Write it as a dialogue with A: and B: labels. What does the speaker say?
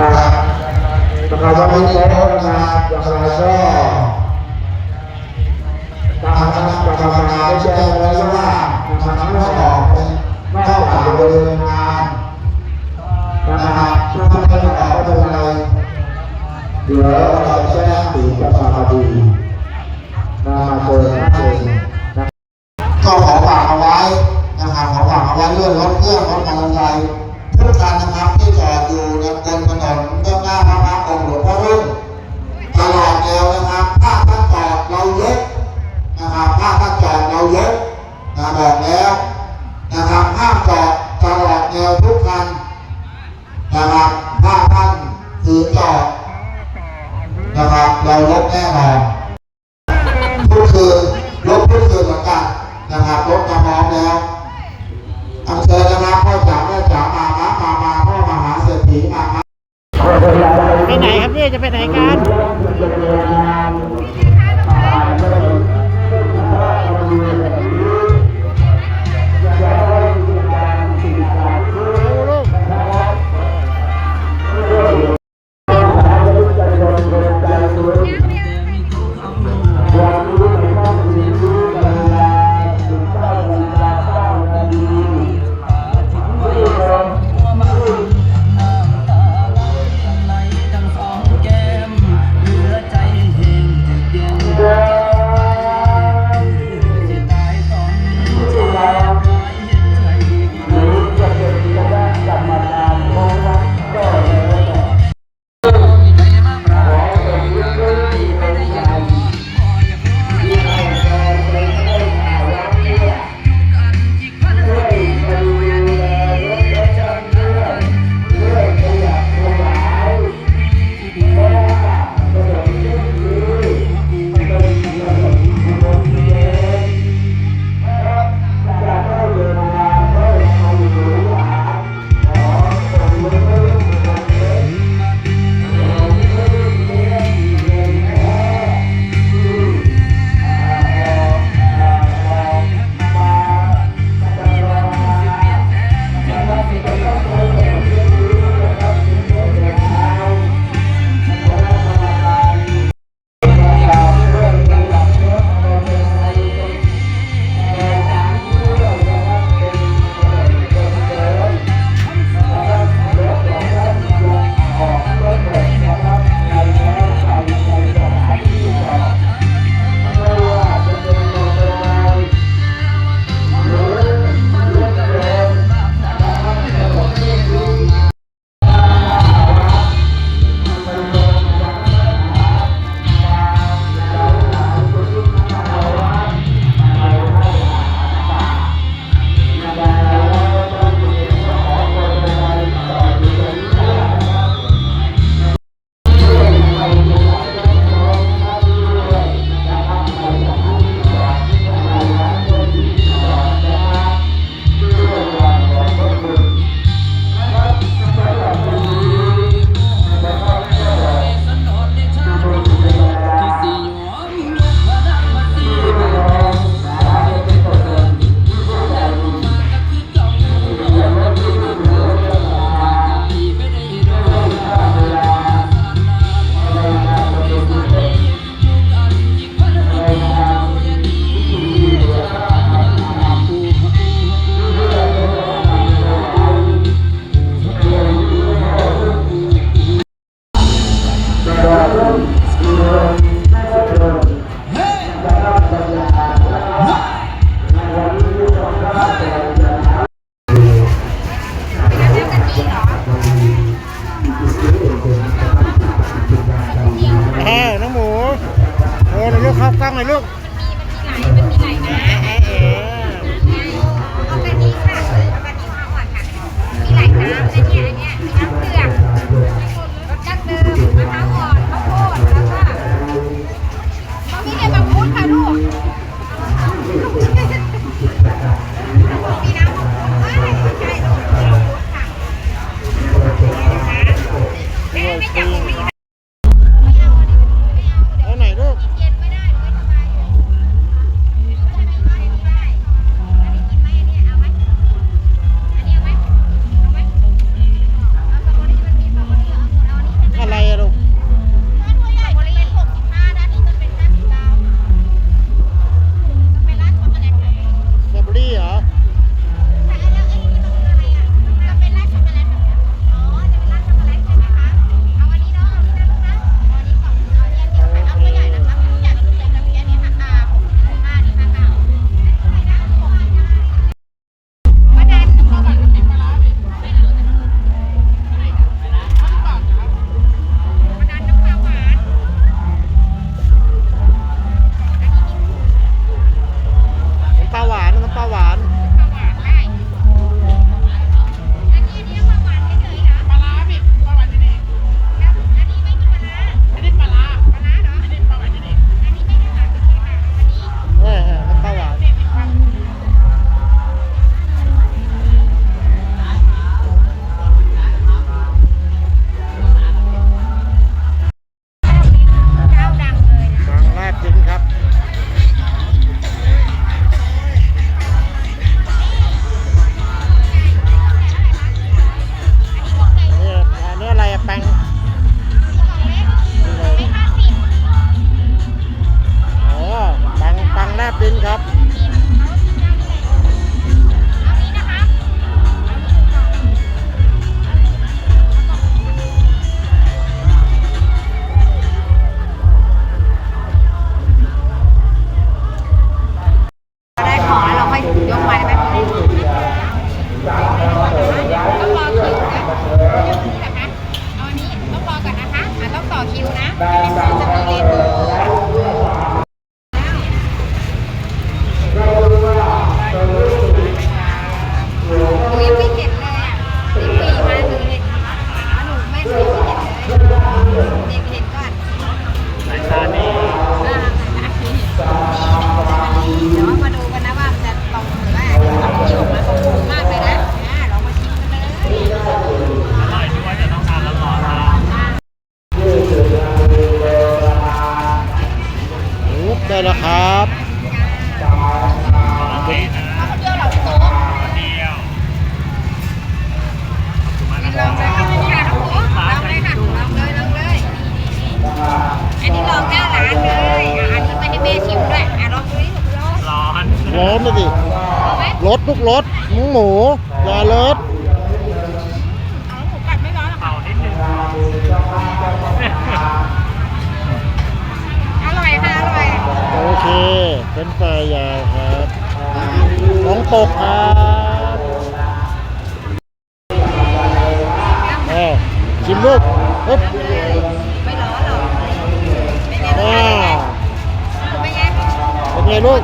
A: นะครับนะครับวันนี้โค้ชนะครับอย่างไรก็นะครับกรรมการได้แจ้งไว้แล้วว่านะครับไม่ออกไม่ออกจากบริเวณงานนะครับถ้าไม่ได้ออกก็เป็นไรเดี๋ยวเราแจ้งถึงกับสามีนะครับเชิญ นะครับ เราลบแน่นอนทุกคืนลบทุกคืนสังกัดนะครับลบมาพร้อมแล้วอัญเชิญนะครับพ่อจ๋าแม่จ๋ามามามามาพ่อมหาเศรษฐีมา
B: ไปไหนครับพี่จะไปไหนกัน
C: Tá, tá. นนะสิเอา
D: ไหม
A: รสทุกรสหมูหมูอย่ารส
D: เอาหมูกัดไม่ร้อนหรอกค่ะอร่อยค่ะ อร่อย
A: โอเค เป็นไฟรายยาวครับน้องปกครับเอ้าชิมลูกปึ๊บ
D: ไม่ร้อนหรอกเป็นไง
A: ว้า
D: ลูก
A: ว
D: เป็นไง
A: เป็นไงลูก